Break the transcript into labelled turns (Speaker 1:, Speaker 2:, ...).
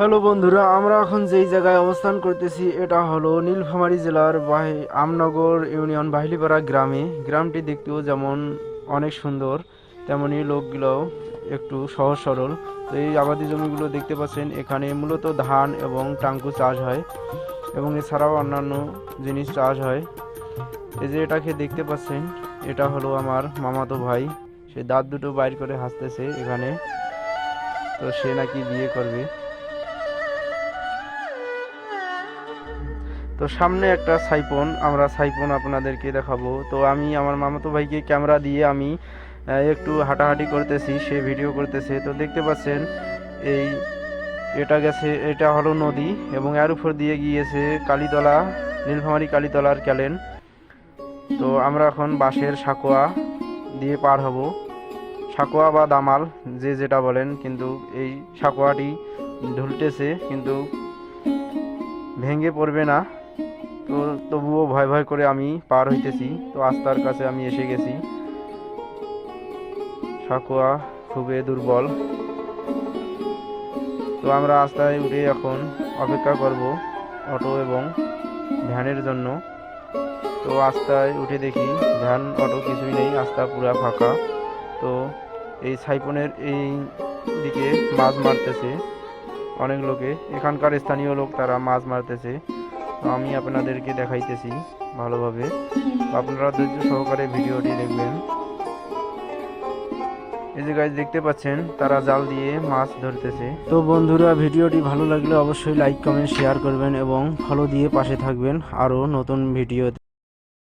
Speaker 1: Hello বন্ধুরা, আমরা এখন যেই জায়গায় অবস্থান করতেছি, এটা হলো নীলফামারী জেলার বাহি আমনগর ইউনিয়ন বাহিলিপাড়া গ্রামে। গ্রামটি দেখতেও যেমন অনেক সুন্দর তেমনি লোকগুলোও একটু সহজ সরল তো এই আবাদি জমিগুলো দেখতে পাচ্ছেন, এখানে মূলত ধান এবং টাঙ্কু চাষ হয় এবং এছাড়াও অন্যান্য জিনিস চাষ হয়। এই যে এটাকে দেখতে পাচ্ছেন, এটা হলো আমার মামাতো ভাই। সে দাঁত দুটো বাইর করে হাসতেছে এখানে। তো সে নাকি বিয়ে করবে। তো সামনে একটা সাইপন আমরা সাইপন আপনাদেরকে দেখাবো। তো আমি, আমার মামাতো ভাইকে ক্যামেরা দিয়ে আমি একটু হাঁটাহাঁটি করতেছি, সে ভিডিও করতেছে। তো দেখতে পাচ্ছেন, এই এটা গেছে, এটা হলো নদী এবং এর উপর দিয়ে গিয়েছে কালীতলা, নীলফামারী কালীতলার ক্যালেন। তো আমরা এখন বাঁশের সাকোয়া দিয়ে পার হব। সাকোয়া বা দামাল, যে যেটা বলেন, কিন্তু এই সাকোয়াটি ঢুলতেছে, কিন্তু ভেঙে পড়বে না। তো তবুও ভয় ভয় করে আমি পার হইতেছি। তো আস্তার কাছে আমি এসে গেছি। সাকুয়া খুবই দুর্বল। তো আমরা আস্তায় উঠে এখন অপেক্ষা করব অটো এবং ভ্যানের জন্য। তো আস্তায় উঠে দেখি ভ্যান, অটো কিছুই নেই আস্তা পুরা ফাঁকা। তো এই সাইপনের এই দিকে মাছ মারতেছে। অনেক লোকে, এখানকার স্থানীয় লোক তারা মাছ মারতেছে। তো আমি আপনাদেরকে দেখাইতেছি ভালোভাবে। আপনারা ধৈর্য সহকারে ভিডিওটি দেখবেন। এই যে গাছ দেখতে পাচ্ছেন, তারা জাল দিয়ে মাছ ধরতেছে। তো বন্ধুরা, ভিডিওটি ভালো লাগলে অবশ্যই লাইক কমেন্ট শেয়ার করবেন এবং ফলো দিয়ে পাশে থাকবেন আরও নতুন ভিডিও